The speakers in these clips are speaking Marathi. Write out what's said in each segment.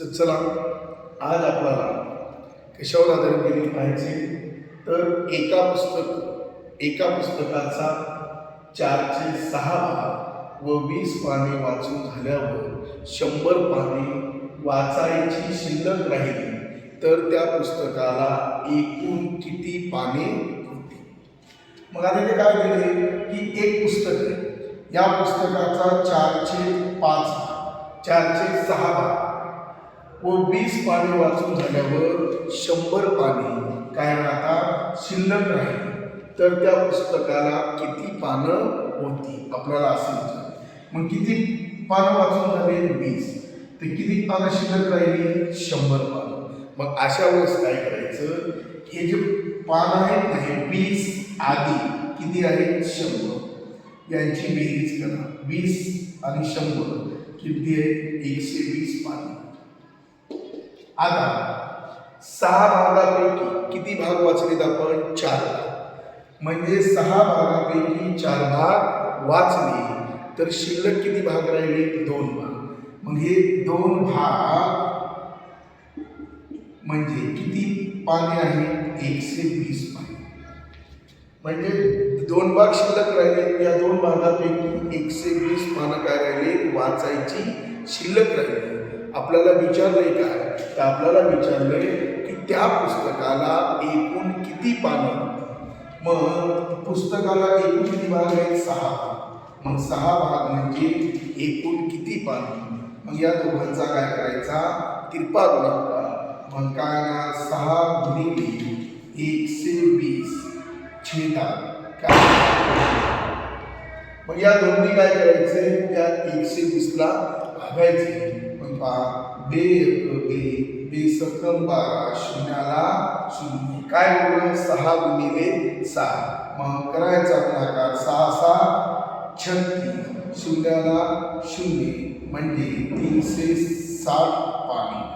तर चला आज आपल्याला कशावर आधारित गेली पाहिजे तर एका पुस्तक एका पुस्तकाचा चारशे सहा भाग व वीस पाने वाचून झाल्यावर शंभर पाने वाचायची शिल्लक राहिली. तर त्या पुस्तकाला एकूण किती पाने होती? मग आता ते काय केले की एक पुस्तक आहे. या पुस्तकाचा चारशे पाच भाग चारशे सहा भाग. व वीस पाने वाचून झाल्यावर शंभर पाने काय राहतात शिल्लक राहील. तर त्या पुस्तकाला किती पानं होती? आपल्याला असं विचार. मग किती पानं वाचून झाले? वीस. तर किती पानं शिल्लक राहिली? शंभर पानं. मग अशा वेळेस काय करायचं? हे जे पानं आहेत ना हे वीस आधी किती आहेत? शंभर. यांची बेरीज करा. वीस आणि शंभर किती आहेत? एकशे वीस पानं. आता सहा भागापैकी किती भाग वाचलेत आपण? चार भाग. म्हणजे सहा भागापैकी चार भाग वाचले. तर शिल्लक किती भाग राहिले? दोन भाग. मग हे दोन भाग म्हणजे किती पाने आहेत? एकशे वीस पाने. म्हणजे दोन भाग शिल्लक राहिले या दोन भागापैकी एकशे वीस पानं काय राहिले? वाचायची शिल्लक राहिली. आपल्याला विचारलंय काय? तर आपल्याला विचारलंय की त्या पुस्तकाला एकूण किती पानं? मग पुस्तकाला एकूण किती भाग आहेत? सहा. मग सहा भाग म्हणजे एकूण किती पानं? मग या दोघांचा काय करायचा? तिरपा गुणाकार मग काय ना सहा गुणिले एकशे वीस छेदा. काय? मग या दोन्ही काय करायचे त्या एकशे वीसला भागायचे पहा बे एक बे बे सक्रम बारा शून्याला शून्य काय होतं सहा गुणिले सहा मग करायचा गुणाकार सहा सहा छत्तीस शून्याला शून्य म्हणजे तीनशे साठ पाने.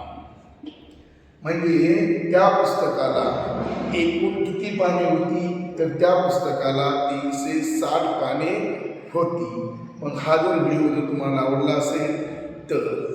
म्हणजे त्या पुस्तकाला एकूण किती पाने होती तर त्या पुस्तकाला तीनशे साठ पाने होती. मग हा जर व्हिडिओ जर तुम्हाला आवडला असेल तर